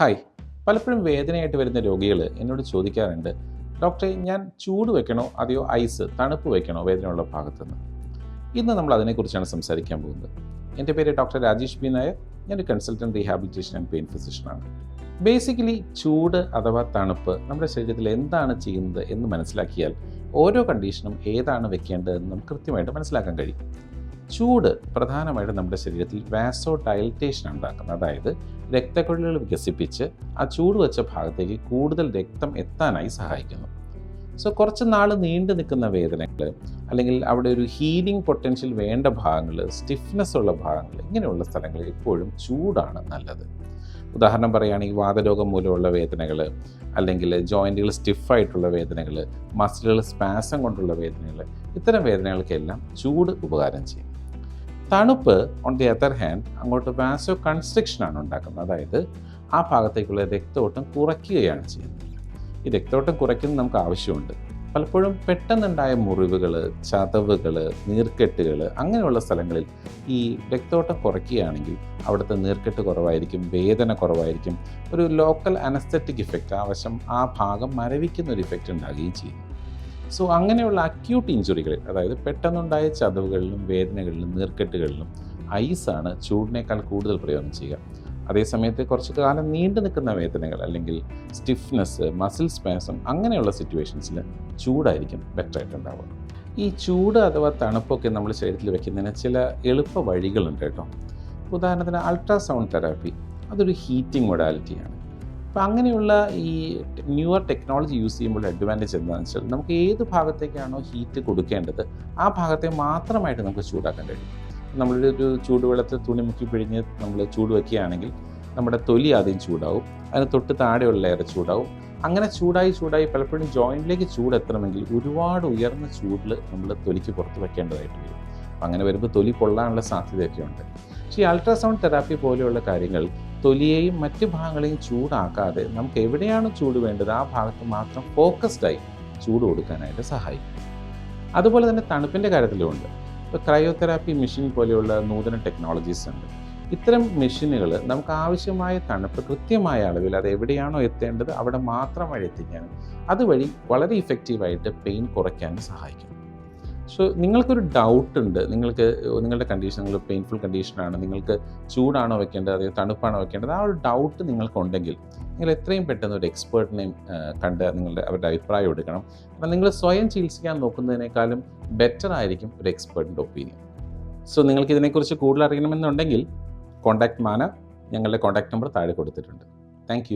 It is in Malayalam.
ഹായ്. പലപ്പോഴും വേദനയായിട്ട് വരുന്ന രോഗികൾ എന്നോട് ചോദിക്കാറുണ്ട് ഡോക്ടറെ ഞാൻ ചൂട് വെക്കണോ? അതെയോ ഐസ്? തണുപ്പ് വെക്കണോ വേദനയുള്ള ഭാഗത്തുനിന്ന്? ഇന്ന് നമ്മൾ അതിനെക്കുറിച്ചാണ് സംസാരിക്കാൻ പോകുന്നത്. എന്റെ പേര് ഡോക്ടർ രാജേഷ് ബി നായർ. ഞാനൊരു കൺസൾട്ടന്റ് റീഹാബിലിറ്റേഷൻ ആൻഡ് പെയിൻ ഫിസിഷ്യനാണ്. ബേസിക്കലി ചൂട് അഥവാ തണുപ്പ് നമ്മുടെ ശരീരത്തിൽ എന്താണ് ചെയ്യുന്നത് എന്ന് മനസ്സിലാക്കിയാൽ ഓരോ കണ്ടീഷനും ഏതാണ് വെക്കേണ്ടതെന്ന് നമുക്ക് കൃത്യമായിട്ട് മനസ്സിലാക്കാൻ കഴിയും. ചൂട് പ്രധാനമായിട്ടും നമ്മുടെ ശരീരത്തിൽ വാസോ ഡയൽറ്റേഷൻ ഉണ്ടാക്കുന്നത് അതായത് രക്തക്കുഴലുകൾ വികസിപ്പിച്ച് ആ ചൂട് വെച്ച ഭാഗത്തേക്ക് കൂടുതൽ രക്തം എത്താനായി സഹായിക്കുന്നു. സോ കുറച്ച് നാൾ നീണ്ടു നിൽക്കുന്ന വേദനകൾ അല്ലെങ്കിൽ അവിടെ ഒരു ഹീലിംഗ് പൊട്ടൻഷ്യൽ വേണ്ട ഭാഗങ്ങൾ സ്റ്റിഫ്നെസ് ഉള്ള ഭാഗങ്ങൾ ഇങ്ങനെയുള്ള സ്ഥലങ്ങളിൽ എപ്പോഴും ചൂടാണ് നല്ലത്. ഉദാഹരണം പറയുകയാണെങ്കിൽ വാതരോഗം മൂലമുള്ള വേദനകൾ അല്ലെങ്കിൽ ജോയിന്റുകൾ സ്റ്റിഫായിട്ടുള്ള വേദനകൾ മസിലുകൾ സ്പാസം കൊണ്ടുള്ള വേദനകൾ ഇത്തരം വേദനകൾക്കെല്ലാം ചൂട് ഉപകാരം ചെയ്യും. തണുപ്പ് ഓൺ ദി അതർ ഹാൻഡ് അങ്ങോട്ട് വാസോ കൺസ്ട്രക്ഷൻ ആണ് ഉണ്ടാക്കുന്നത്. അതായത് ആ ഭാഗത്തേക്കുള്ള രക്തോട്ടം കുറയ്ക്കുകയാണ് ചെയ്യുന്നത്. ഈ രക്തോട്ടം കുറയ്ക്കുന്നത് നമുക്ക് ആവശ്യമുണ്ട്. പലപ്പോഴും പെട്ടെന്നുണ്ടായ മുറിവുകൾ ചതവുകൾ നീർക്കെട്ടുകൾ അങ്ങനെയുള്ള സ്ഥലങ്ങളിൽ ഈ രക്തോട്ടം കുറയ്ക്കുകയാണെങ്കിൽ അവിടുത്തെ നീർക്കെട്ട് കുറവായിരിക്കും വേദന കുറവായിരിക്കും. ഒരു ലോക്കൽ അനസ്തറ്റിക് ഇഫക്റ്റ് ആ വശം ആ ഭാഗം മരവിക്കുന്ന ഒരു ഇഫക്റ്റ് ഉണ്ടാകുകയും ചെയ്യും. സോ അങ്ങനെയുള്ള അക്യൂട്ട് ഇഞ്ചുറികളിൽ അതായത് പെട്ടെന്നുണ്ടായ ചതവുകളിലും വേദനകളിലും നീർക്കെട്ടുകളിലും ഐസാണ് ചൂടിനേക്കാൾ കൂടുതൽ പ്രയോജനം ചെയ്യുക. അതേസമയത്ത് കുറച്ച് കാലം നീണ്ടു നിൽക്കുന്ന വേദനകൾ അല്ലെങ്കിൽ സ്റ്റിഫ്നെസ് മസിൽ സ്പാസം അങ്ങനെയുള്ള സിറ്റുവേഷൻസിൽ ചൂടായിരിക്കും ബെറ്റർ ആയിട്ടുണ്ടാവുക ഈ ചൂട് അഥവാ തണുപ്പൊക്കെ നമ്മൾ ശരീരത്തിൽ വെക്കുന്നതിന് ചില എളുപ്പ വഴികളുണ്ട് കേട്ടോ. ഉദാഹരണത്തിന് അൾട്രാസൗണ്ട് തെറാപ്പി അതൊരു ഹീറ്റിംഗ് മൊഡാലിറ്റിയാണ് അപ്പോൾ അങ്ങനെയുള്ള ഈ ന്യൂവർ ടെക്നോളജി യൂസ് ചെയ്യുമ്പോൾ അഡ്വാന്റേജ് എന്താണെന്ന് വെച്ചാൽ നമുക്ക് ഏത് ഭാഗത്തേക്കാണോ ഹീറ്റ് കൊടുക്കേണ്ടത് ആ ഭാഗത്തെ മാത്രമായിട്ട് നമുക്ക് ചൂടാക്കാൻ കഴിയും. നമ്മളൊരു ചൂടുവെള്ളത്തിൽ തുണി മുക്കി പിഴിഞ്ഞ് നമ്മൾ ചൂട് വയ്ക്കുകയാണെങ്കിൽ നമ്മുടെ തൊലി ആദ്യം ചൂടാവും അതിന് തൊട്ട് താഴെയുള്ള ലെയർ ചൂടാവും. അങ്ങനെ ചൂടായി ചൂടായി പലപ്പോഴും ജോയിന്റിലേക്ക് ചൂട് എത്തണമെങ്കിൽ ഒരുപാട് ഉയർന്ന ചൂടിൽ നമ്മൾ തൊലിക്ക് പുറത്ത് വയ്ക്കേണ്ടതായിട്ട് വരും. അങ്ങനെ വരുമ്പോൾ തൊലി പൊള്ളാനുള്ള സാധ്യതയൊക്കെ ഉണ്ട്. പക്ഷേ ഈ അൾട്രാസൗണ്ട് തെറാപ്പി പോലെയുള്ള കാര്യങ്ങൾ തൊലിയെയും മറ്റ് ഭാഗങ്ങളെയും ചൂടാക്കാതെ നമുക്ക് എവിടെയാണ് ചൂട് വേണ്ടത്? ആ ഭാഗത്ത് മാത്രം ഫോക്കസ്ഡായി ചൂട് കൊടുക്കാനായിട്ട് സഹായിക്കും. അതുപോലെ തന്നെ തണുപ്പിന്റെ കാര്യത്തിലുമുണ്ട്. ഇപ്പോൾ ക്രയോതെറാപ്പി മെഷീൻ പോലെയുള്ള നൂതന ടെക്നോളജീസ് ഉണ്ട്. ഇത്തരം മെഷീനുകൾ നമുക്ക് ആവശ്യമായ തണുപ്പ് കൃത്യമായ അളവിൽ അത് എവിടെയാണോ എത്തേണ്ടത് അവിടെ മാത്രം മാത്രമായി എത്തിക്കാനും അതുവഴി വളരെ ഇഫക്റ്റീവായിട്ട് പെയിൻ കുറയ്ക്കാനും സഹായിക്കും. സോ നിങ്ങൾക്കൊരു ഡൗട്ട് ഉണ്ട്. നിങ്ങൾക്ക് നിങ്ങളുടെ കണ്ടീഷൻ നിങ്ങൾ പെയിൻഫുൾ കണ്ടീഷനാണ് നിങ്ങൾക്ക് ചൂടാണോ വെക്കേണ്ടത് അതായത് തണുപ്പാണോ വെക്കേണ്ടത് ആ ഒരു ഡൗട്ട് നിങ്ങൾക്കുണ്ടെങ്കിൽ നിങ്ങൾ എത്രയും പെട്ടെന്ന് ഒരു എക്സ്പേർട്ടിനെയും കണ്ട് നിങ്ങളുടെ അവരുടെ അഭിപ്രായം എടുക്കണം. കാരണം നിങ്ങൾ സ്വയം ചികിത്സിക്കാൻ നോക്കുന്നതിനേക്കാളും ബെറ്റർ ആയിരിക്കും ഒരു എക്സ്പേർട്ടിന്റെ ഒപ്പീനിയൻ സോ നിങ്ങൾക്ക് ഇതിനെക്കുറിച്ച് കൂടുതൽ അറിയണമെന്നുണ്ടെങ്കിൽ കോൺടാക്ട് മാന ഞങ്ങളുടെ കോൺടാക്ട് നമ്പർ താഴെ കൊടുത്തിട്ടുണ്ട്. താങ്ക്